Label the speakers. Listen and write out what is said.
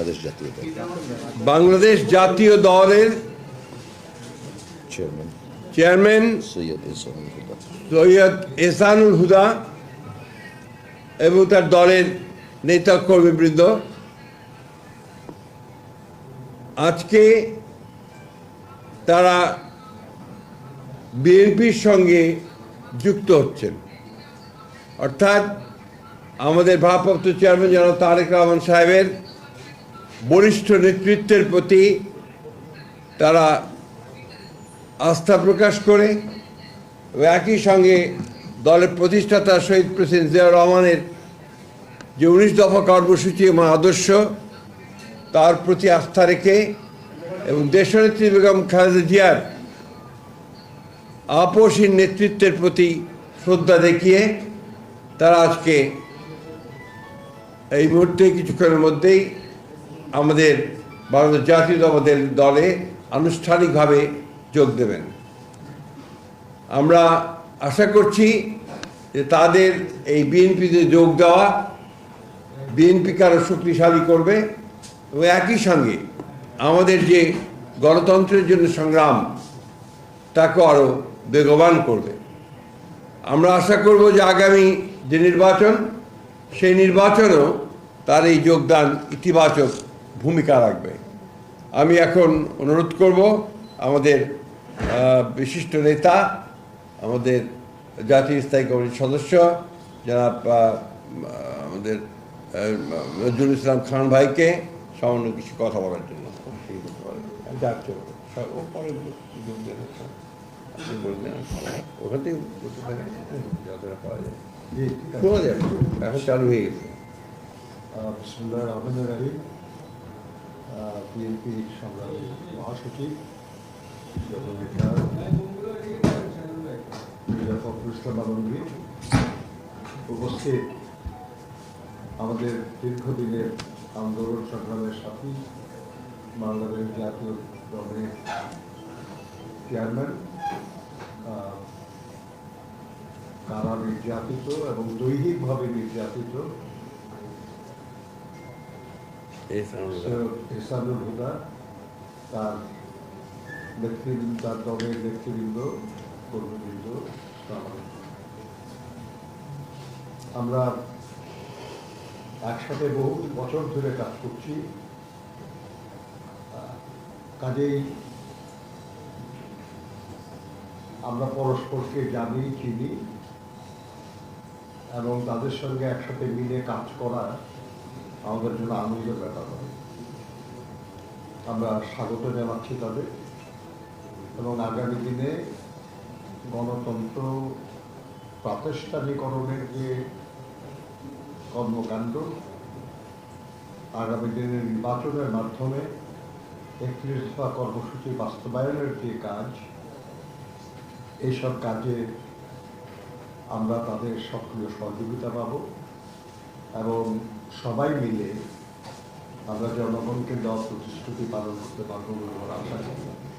Speaker 1: বাংলাদেশ জাতীয় দল?
Speaker 2: বাংলাদেশ জাতীয় দলের
Speaker 1: চেয়ারম্যান
Speaker 2: চেয়ারম্যান
Speaker 1: সৈয়দ ইসলাম হুদা।
Speaker 2: সৈয়দ এসানুল হুদা এবং তার দলের নেতা কর্মীবৃন্দ। আজকে তারা বিএনপির সঙ্গে যুক্ত হচ্ছেন। অর্থাৎ আমাদের ভারপ্রাপ্ত চেয়ারম্যান জনাব তারেক রহমান সাহেবের বরিষ্ঠ নেতৃত্বের প্রতি তারা আস্থা প্রকাশ করে একই সঙ্গে দলের প্রতিষ্ঠাতা শহীদ প্রেসিডেন্ট জিয়াউর রহমানের যে উনিশ দফা কর্মসূচি এবং আদর্শ, তার প্রতি আস্থা রেখে এবং দেশনেত্রী বেগম খালেদা জিয়ার আপসীন নেতৃত্বের প্রতি শ্রদ্ধা দেখিয়ে তারা আজকে এই মুহূর্তে কিছুক্ষণের মধ্যেই আমাদের বাংলাদেশ জাতীয় দলের দলে আনুষ্ঠানিকভাবে যোগ দেবেন। আমরা আশা করছি যে তাদের এই বিএনপিতে যোগ দেওয়া বিএনপিকে আরও শক্তিশালী করবে এবং একই সঙ্গে আমাদের যে গণতন্ত্রের জন্য সংগ্রাম তাকে আরও বেগবান করবে। আমরা আশা করব যে আগামী যে নির্বাচন, সেই নির্বাচনেও তার এই যোগদান ইতিবাচক ভূমিকা রাখবে। আমি এখন অনুরোধ করব আমাদের বিশিষ্ট নেতা আমাদের জাতীয় স্থায়ী কমিটির সদস্য যারা আমাদের নজরুল ইসলাম খান ভাইকে সামান্য কিছু কথা বলার জন্য। ওখান থেকে যতটা পাওয়া যায়
Speaker 3: জি,
Speaker 2: শোনা যাবে এখন চালু হয়ে গেছে।
Speaker 3: রহিম। বিএনপি সংগ্রামী মহাসচিব উপস্থিত আমাদের দীর্ঘদিনের আন্দোলন সংগ্রামের সাথী বাংলাদেশ জাতীয় দলের চেয়ারম্যান কারা নির্যাতিত এবং দৈহিকভাবে নির্যাতিত হুদা তার তার দলের আমরা একসাথে বহু বছর ধরে কাজ করছি। কাজেই আমরা পরস্পরকে জানি, চিনি, এবং তাদের সঙ্গে একসাথে মিলে কাজ করা আমাদের জন্য আনন্দের ব্যাপার হয় আমরা স্বাগত জানাচ্ছি তাদের এবং আগামী দিনে গণতন্ত্র প্রাতিষ্ঠানিকরণের যে কর্মকাণ্ড, আগামী দিনের নির্বাচনের মাধ্যমে একত্রিশ দফা কর্মসূচি বাস্তবায়নের যে কাজ, এইসব কাজে আমরা তাদের সক্রিয় সহযোগিতা পাব। এবং সবাই মিলে আমরা জনগণকে দেওয়া প্রতিশ্রুতি পালন করতে পারব বলে আমার আশা।